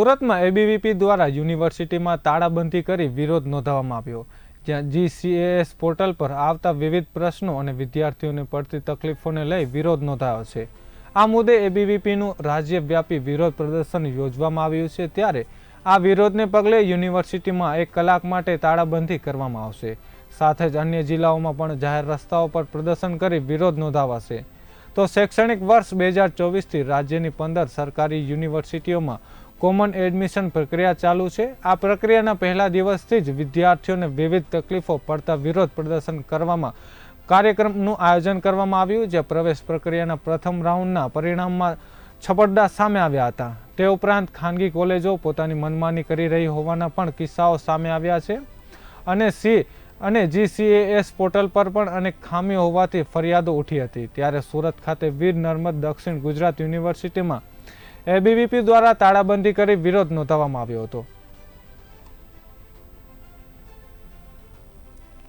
સુરતમાં એબીવીપી દ્વારા યુનિવર્સિટીમાં તાળાબંધી કરી વિરોધ નોંધાવવામાં આવ્યો. જ્યાં જીસીએએસ પોર્ટલ પર આવતા વિવિધ પ્રશ્નો અને વિદ્યાર્થીઓને પડતી તકલીફોને લઈ વિરોધ નોંધાયો છે. આ મુદ્દે એબીવીપીનું રાજ્યવ્યાપી વિરોધ પ્રદર્શન યોજવામાં આવ્યું છે ત્યારે આ વિરોધને પગલે યુનિવર્સિટીમાં એક કલાક માટે તાળાબંધી કરવામાં આવશે. સાથે જ અન્ય જિલ્લાઓમાં પણ જાહેર રસ્તાઓ પર પ્રદર્શન કરી વિરોધ નોંધાવાશે. તો શૈક્ષણિક વર્ષ બે હજાર ચોવીસથી રાજ્યની પંદર સરકારી યુનિવર્સિટીઓમાં કોમન એડમિશન પ્રક્રિયા ચાલુ છે. આ પ્રક્રિયાના પહેલા દિવસથી જ વિદ્યાર્થીઓને વિવિધ તકલીફો પડતા વિરોધ પ્રદર્શન કરવામાં, કાર્યક્રમનું આયોજન કરવામાં આવ્યું જે પ્રવેશ પ્રક્રિયાના પ્રથમ રાઉન્ડના પરિણામમાં છપડદા સામે આવ્યા હતા. તે ઉપરાંત ખાનગી કોલેજો પોતાની મનમાની કરી રહી હોવાના પણ કિસ્સાઓ સામે આવ્યા છે. અને સી, અને જીસીએએસ પોર્ટલ પર પણ અનેક ખામીઓ હોવાથી ફરિયાદો ઉઠી હતી. ત્યારે સુરત ખાતે વીર નર્મદ દક્ષિણ ગુજરાત યુનિવર્સિટીમાં એબીવીપી દ્વારા તાળાબંધી કરી વિરોધ નોંધાવવામાં આવ્યો હતો.